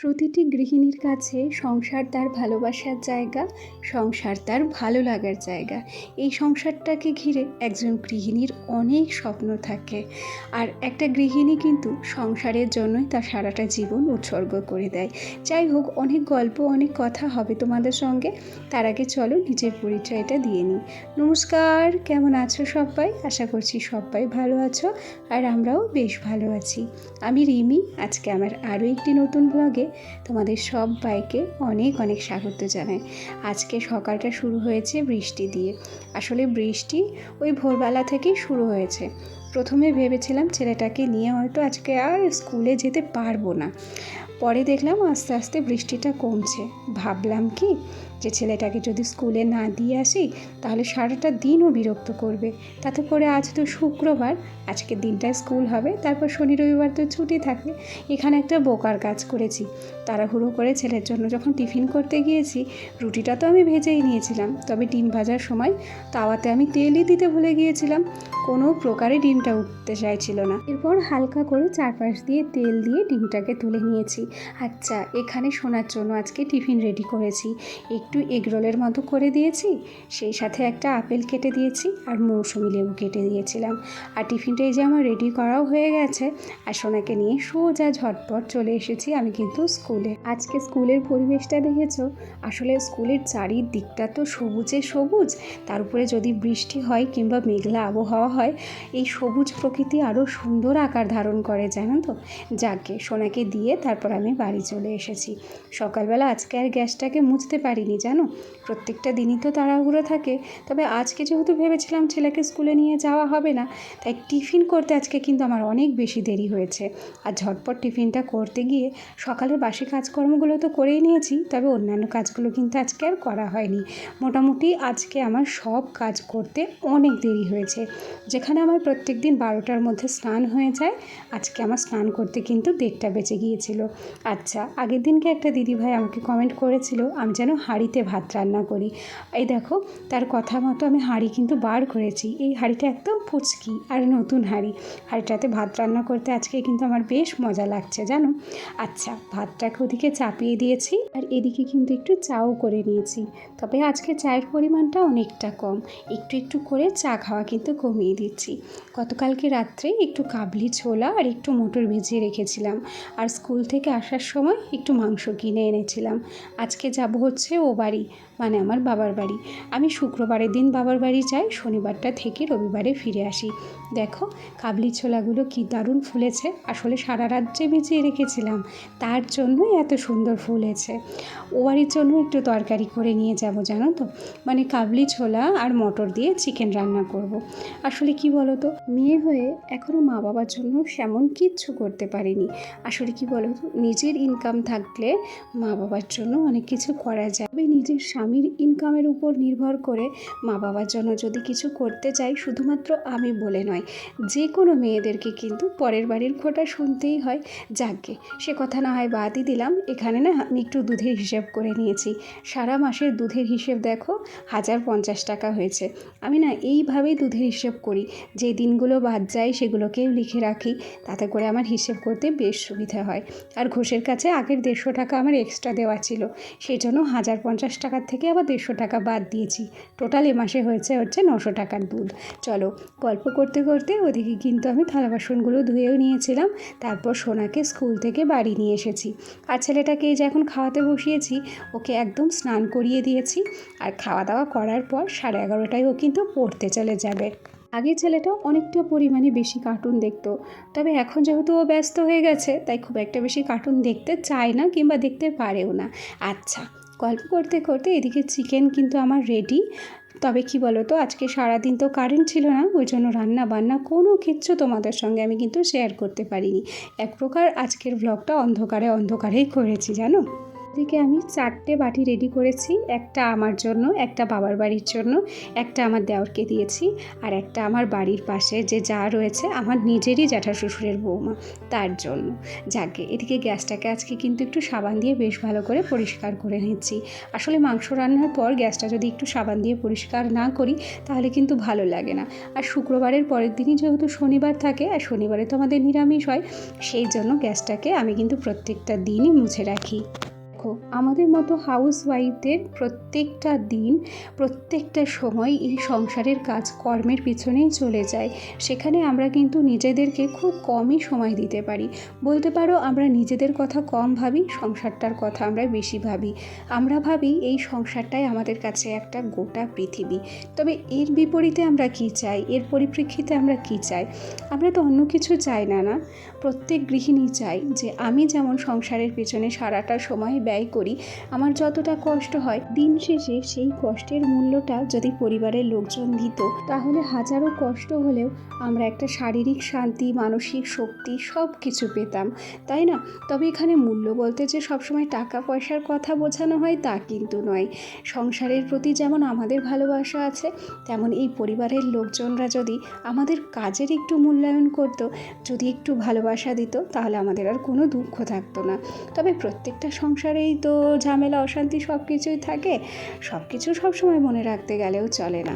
প্রতিটি গৃহিণীর কাছে সংসার তার ভালোবাসার জায়গা, সংসার তার ভালো লাগার জায়গা। এই সংসারটাকে ঘিরে একজন গৃহিণীর অনেক স্বপ্ন থাকে। আর একটা গৃহিণী কিন্তু সংসারের জন্যই তার সারাটা জীবন উৎসর্গ করে দেয়। যাই হোক, অনেক গল্প, অনেক কথা হবে তোমাদের সঙ্গে। তার আগে চলো নিজের পরিচয়টা দিয়ে নিই। নমস্কার, কেমন আছো সবাই? আশা করছি সবাই ভালো আছো। আর আমরাও বেশ ভালো আছি। আমি রিমি। আজকে আমার আরও একটি নতুন ব্লগে তোমাদের সব বাইকে অনেক অনেক স্বাগত জানাই। আজকে সকালটা শুরু হয়েছে বৃষ্টি দিয়ে। আসলে বৃষ্টি ওই ভোরবেলা থেকেই শুরু হয়েছে। প্রথমে ভেবেছিলাম ছেলেটাকে নিয়ে হয়তো আজকে আর স্কুলে যেতে পারব না। পরে দেখলাম আস্তে আস্তে বৃষ্টিটা কমছে। ভাবলাম কি যে ছেলেটাকে যদি স্কুলে না দিয়ে আসি, তাহলে সারাটা দিনও বিরক্ত করবে। তাতে করে আজ তো শুক্রবার আজকের দিনটায় স্কুল হবে, তারপর শনি রবিবার তো ছুটি থাকে এখানে একটা বোকার কাজ করেছি। তাড়াহুড়ো করে ছেলের জন্য যখন টিফিন করতে গিয়েছি, রুটিটা তো আমি ভেজেই নিয়েছিলাম। তবে ডিম ভাজার সময় তাওয়াতে আমি তেলই দিতে ভুলে গিয়েছিলাম। কোনো প্রকারে ডিমটা উঠতে চাইছিল না। এরপর হালকা করে চারপাশ দিয়ে তেল দিয়ে ডিমটাকে তুলে নিয়েছি। আচ্ছা এখানে শোনার জন্য আজকে টিফিন রেডি করেছি। একটু এগরোলের মতো করে দিয়েছি, সেই সাথে একটা আপেল কেটে দিয়েছি আর মৌসুমি লেবু কেটে দিয়েছিলাম। আর টিফিনটা এই যে আমার রেডি করাও হয়ে গেছে আর সোনাকে নিয়ে সোজা ঝটপট চলে এসেছি আমি কিন্তু স্কুলে। আজকে স্কুলের পরিবেশটা দেখেছ? আসলে স্কুলের চারিদিকটা তো সবুজে সবুজ, তার উপরে যদি বৃষ্টি হয় কিংবা মেঘলা আবহাওয়া হয়, এই সবুজ প্রকৃতি আরও সুন্দর আকার ধারণ করে, জানো তো? যাকে সোনাকে দিয়ে তারপর আমি বাড়ি চলে এসেছি। সকালবেলা আজকে আর গ্যাসটাকে মুছতে পারিনি জানো? প্রত্যেকটা দিনই তো তাড়াহুড়ো থাকে। তবে আজকে যেহেতু ভেবেছিলাম ছেলেকে স্কুলে নিয়ে যাওয়া হবে না, তাই টিফিন করতে আজকে কিন্তু আমার অনেক বেশি দেরি হয়েছে। আর ঝটপট টিফিনটা করতে গিয়ে সকালের বাসি কাজকর্মগুলো তো করেই নিয়েছি, তবে অন্যান্য কাজগুলো কিন্তু আজকে আর করা হয়নি। মোটামুটি আজকে আমার সব কাজ করতে অনেক দেরি হয়েছে। যেখানে আমার প্রত্যেক দিন বারোটার মধ্যে স্নান হয়ে যায়, আজকে আমার স্নান করতে কিন্তু দেড়টা বেঁচে গিয়েছিল। আচ্ছা আগের দিনকে একটা দিদিভাই আমাকে কমেন্ট করেছিল, আমি যেন হাঁড়িতে ভাত রান্না করি। এই দেখো, তার কথা মতো আমি হাঁড়ি কিন্তু বার করেছি। এই হাঁড়িটা একদম ফুচকি আর নতুন হাঁড়ি। হাঁড়িটাতে ভাত রান্না করতে আজকে কিন্তু আমার বেশ মজা লাগছে, জানো? আচ্ছা ভাতটাকে ওদিকে চাপিয়ে দিয়েছি আর এদিকে কিন্তু একটু চাও করে নিয়েছি। তবে আজকে চায়ের পরিমাণটা অনেকটা কম। একটু একটু করে চা খাওয়া কিন্তু কমিয়ে দিচ্ছি। গতকালকে রাত্রে একটু কাবলি ছোলা আর একটু মোটর ভিজিয়ে রেখেছিলাম। আর স্কুল থেকে আসার সময় একটু মাংস কিনে এনেছিলাম। আজকে যাব হচ্ছে ও বাড়ি। মানে আমার বাবার বাড়ি। আমি শুক্রবারের দিন বাবার বাড়ি যাই, শনিবারটা থেকে রবিবারে ফিরে আসি। দেখো, কাবলি ছোলাগুলো কি দারুণ ফুলেছে। আসলে সারা রাত্রে ভিজিয়ে রেখেছিলাম, তার জন্যই এত সুন্দর ফুলেছে। ও বাড়ির জন্য একটু তরকারি করে নিয়ে যাব, জানো তো? মানে কাবলি ছোলা আর মটর দিয়ে চিকেন রান্না করব। আসলে কি বলো তো মেয়ে হয়ে এখনও মা বাবার জন্য সেমন কিচ্ছু করতে পারিনি। আসলে কি বলো তো নিজের ইনকাম থাকলে মা বাবার জন্য অনেক কিছু করা যায়। নিজের স্বামীর ইনকামের উপর নির্ভর করে মা বাবার জন্য যদি কিছু করতে চাই শুধুমাত্র আমি বলে নয় যে কোনো মেয়েদেরকে কিন্তু পরের বাড়ির খোটা শুনতেই হয়। যাকে সে কথা না হয় বাদই দিলাম। এখানে না আমি একটু দুধের হিসেব করে নিয়েছি। সারা মাসের দুধের হিসেব দেখো, হাজার পঞ্চাশ টাকা হয়েছে। আমি না এইভাবেই দুধের হিসেব করি। যে দিনগুলো বাদ যায় সেগুলোকেও লিখে রাখি। তাতে করে আমার হিসেব করতে বেশ সুবিধা হয়। আর ঘোষের কাছে আগের দেড়শো টাকা আমার এক্সট্রা দেওয়া ছিল। সেই জন্য হাজার পঞ্চাশ টাকার থেকে আবার দেড়শো টাকা বাদ দিয়েছি। টোটাল এ মাসে হয়েছে হচ্ছে নশো টাকার দুধ। চলো, গল্প করতে করতে ওদিকে কিন্তু আমি থালা বাসনগুলো ধুয়েও নিয়েছিলাম। তারপর সোনাকে স্কুল থেকে বাড়ি নিয়ে এসেছি। আর ছেলেটাকে এই যে এখন খাওয়াতে বসিয়েছি, ওকে একদম স্নান করিয়ে দিয়েছি। আর খাওয়া দাওয়া করার পর সাড়ে এগারোটায় ও কিন্তু পড়তে চলে যাবে। আগে ছেলেটা অনেকটা পরিমাণে বেশি কার্টুন দেখতো। তবে এখন যেহেতু ও ব্যস্ত হয়ে গেছে, তাই খুব একটা বেশি কার্টুন দেখতে চায় না কিংবা দেখতে পারেও না। আচ্ছা গল্প করতে করতে এদিকে চিকেন কিন্তু আমার রেডি তবে কি বলো তো আজকে সারাদিন তো কারেন্ট ছিল না, ওই জন্য রান্না বান্না কোনো কিচ্ছু তোমাদের সঙ্গে আমি কিন্তু শেয়ার করতে পারিনি। এক প্রকার আজকের ব্লগটা অন্ধকারে অন্ধকারেই করেছি, জানো? থেকে আমি চারটে বাটি রেডি করেছি। একটা আমার জন্য, একটা বাবার বাড়ির জন্য, একটা আমার দেওরকে দিয়েছি আর একটা আমার বাড়ির পাশে যে যা রয়েছে আমার নিজেরই জ্যাঠা শ্বশুরের বৌমা, তার জন্য। যাকে এদিকে গ্যাসটাকে আজকে কিন্তু একটু সাবান দিয়ে বেশ ভালো করে পরিষ্কার করে নিচ্ছি। আসলে মাংস রান্নার পর গ্যাসটা যদি একটু সাবান দিয়ে পরিষ্কার না করি, তাহলে কিন্তু ভালো লাগে না। আর শুক্রবারের পরের দিনই যেহেতু শনিবার থাকে, আর শনিবারে তো আমাদের নিরামিষ হয়, সেই জন্য গ্যাসটাকে আমি কিন্তু প্রত্যেকটা দিনই মুছে রাখি। দেখো, আমাদের মতো হাউস ওয়াইফদের প্রত্যেকটা দিন, প্রত্যেকটা সময় এই সংসারের কাজ কর্মের পিছনেই চলে যায়। সেখানে আমরা কিন্তু নিজেদেরকে খুব কমই সময় দিতে পারি। বলতে পারো, আমরা নিজেদের কথা কম ভাবি, সংসারটার কথা আমরা বেশি ভাবি। আমরা ভাবি, এই সংসারটাই আমাদের কাছে একটা গোটা পৃথিবী। তবে এর বিপরীতে আমরা কি চাই? এর পরিপ্রেক্ষিতে আমরা কি চাই? আমরা তো অন্য কিছু চাই না না প্রত্যেক গৃহিণী চাই যে, আমি যেমন সংসারের পেছনে সারাটা সময় ব্যয় করি, আমার যতটা কষ্ট হয় দিন শেষে সেই কষ্টের মূল্যটা যদি পরিবারের লোকজন দিত, তাহলে হাজারো কষ্ট হলেও আমরা একটা শারীরিক শান্তি, মানসিক শক্তি সব কিছু পেতাম, তাই না? তবে এখানে মূল্য বলতে যে সবসময় টাকা পয়সার কথা বোঝানো হয় তা কিন্তু নয়। সংসারের প্রতি যেমন আমাদের ভালোবাসা আছে, তেমন এই পরিবারের লোকজনরা যদি আমাদের কাজের একটু মূল্যায়ন করতো, যদি একটু ভালোবাসা দিত, তাহলে আমাদের আর কোনো দুঃখ থাকতো না। তবে প্রত্যেকটা সংসারেই তো ঝামেলা, অশান্তি সব কিছুই থাকে। সব কিছু সবসময় মনে রাখতে গেলেও চলে না।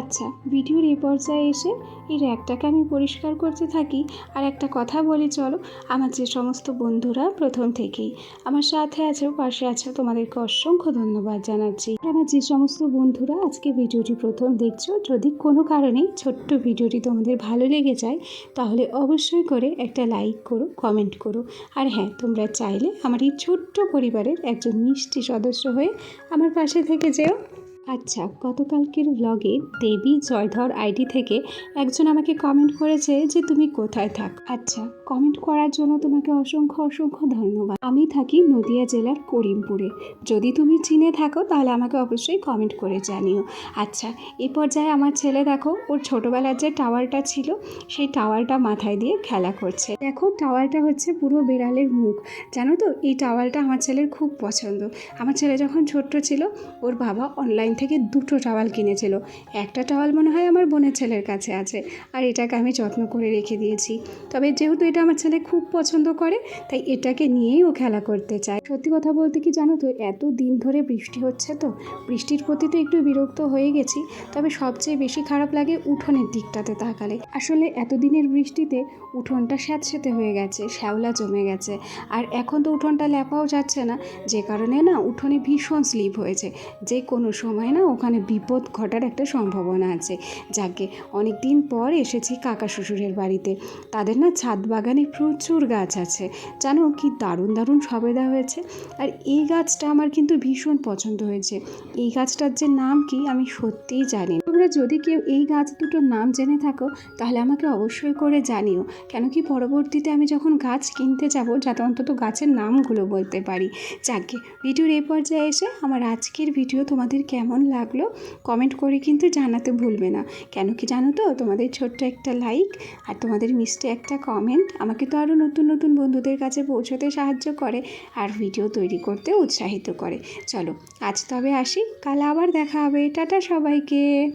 আচ্ছা ভিডিওর এই পর্যায়ে এসে এই র্যাকটাকে আমি পরিষ্কার করতে থাকি। আর একটা কথা বলি, চলো, আমার যে সমস্ত বন্ধুরা প্রথম থেকেই, আমার সাথে আছে, পাশে আছে, তোমাদেরকে অসংখ্য ধন্যবাদ জানাচ্ছি। আমার যে সমস্ত বন্ধুরা আজকে ভিডিওটি প্রথম দেখছ, যদি কোনো কারণে ছোট্ট ভিডিওটি তোমাদের ভালো লেগে যায়, তাহলে অবশ্যই করে একটা লাইক করো, কমেন্ট করো। আর হ্যাঁ তোমরা চাইলে আমার এই ছোট্ট পরিবারের একজন মিষ্টি সদস্য হয়ে আমার পাশে থেকে যেও। আচ্ছা গতকালকের ব্লগে দেবী জয়ধর আইডি থেকে একজন আমাকে কমেন্ট করেছে যে তুমি কোথায় থাক। আচ্ছা কমেন্ট করার জন্য তোমাকে অসংখ্য অসংখ্য ধন্যবাদ। আমি থাকি নদিয়া জেলার করিমপুরে। যদি তুমি চিনে থাকো, তাহলে আমাকে অবশ্যই কমেন্ট করে জানিও। আচ্ছা এই পর্যায়ে আমার ছেলে দেখো, ওর ছোটোবেলার যে টাওয়ারটা ছিল, সেই টাওয়ারটা মাথায় দিয়ে খেলা করছে। দেখো টাওয়ারটা হচ্ছে পুরো বেড়ালের মুখ। জানো তো, এই টাওয়ারটা আমার ছেলের খুব পছন্দ। আমার ছেলে যখন ছোট্ট ছিল, ওর বাবা অনলাইন থেকে দুটো টাওয়াল কিনেছিল। একটা টাওয়াল মনে হয় আমার বোনের ছেলের কাছে আছে, আর এটাকে আমি যত্ন করে রেখে দিয়েছি। তবে যেহেতু এটা আমার ছেলে খুব পছন্দ করে, তাই এটাকে নিয়েই ও খেলা করতে চায়। সত্যি কথা বলতে কি জানো তো, এত দিন ধরে বৃষ্টি হচ্ছে তো, বৃষ্টির প্রতি তো একটু বিরক্ত হয়ে গেছি, তবে সবচেয়ে বেশি খারাপ লাগে উঠোনের দিকটাতে তাকালে। আসলে এতদিনের বৃষ্টিতে উঠোনটা স্যাঁতস্যাঁতে হয়ে গেছে, শ্যাওলা জমে গেছে, আর এখন তো উঠোনটা লেপাও যাচ্ছে না, যে কারণে না উঠোনে ভীষণ স্লিপ হয়েছে, যে কোনো সময় না, ওখানে বিপদ ঘটার একটা সম্ভাবনা আছে। যাকে অনেক দিন পর এসেছি কাকা শ্বশুরের বাড়িতে। তাদের না ছাদ বাগানে প্রচুর গাছ আছে। জানো কি দারুণ দারুণ সবেদা হয়েছে। আর এই গাছটা আমার কিন্তু ভীষণ পছন্দ হয়েছে। এই গাছটার যে নাম কি আমি সত্যিই জানি তোমরা যদি কেউ এই গাছ দুটোর নাম জেনে থাকো, তাহলে আমাকে অবশ্যই করে জানিও। কেন কি পরবর্তীতে আমি যখন গাছ কিনতে যাব, যাতে অন্তত গাছের নামগুলো বলতে পারি। যাকে ভিডিওর এই পর্যায়ে এসে আমার আজকের ভিডিও তোমাদের কেমন লাগল কমেন্ট করে কিন্তু জানাতে ভুলবে না। কেন কি জানো তো? তোমাদের ছোট্ট একটা লাইক আর তোমাদের মিষ্টি একটা কমেন্ট আমাকে তো আরও নতুন নতুন বন্ধুদের কাছে পৌঁছতে সাহায্য করে আর ভিডিও তৈরি করতে উৎসাহিত করে। চলো, আজ তবে আসি। কাল আবার দেখা হবে। টাটা সবাইকে।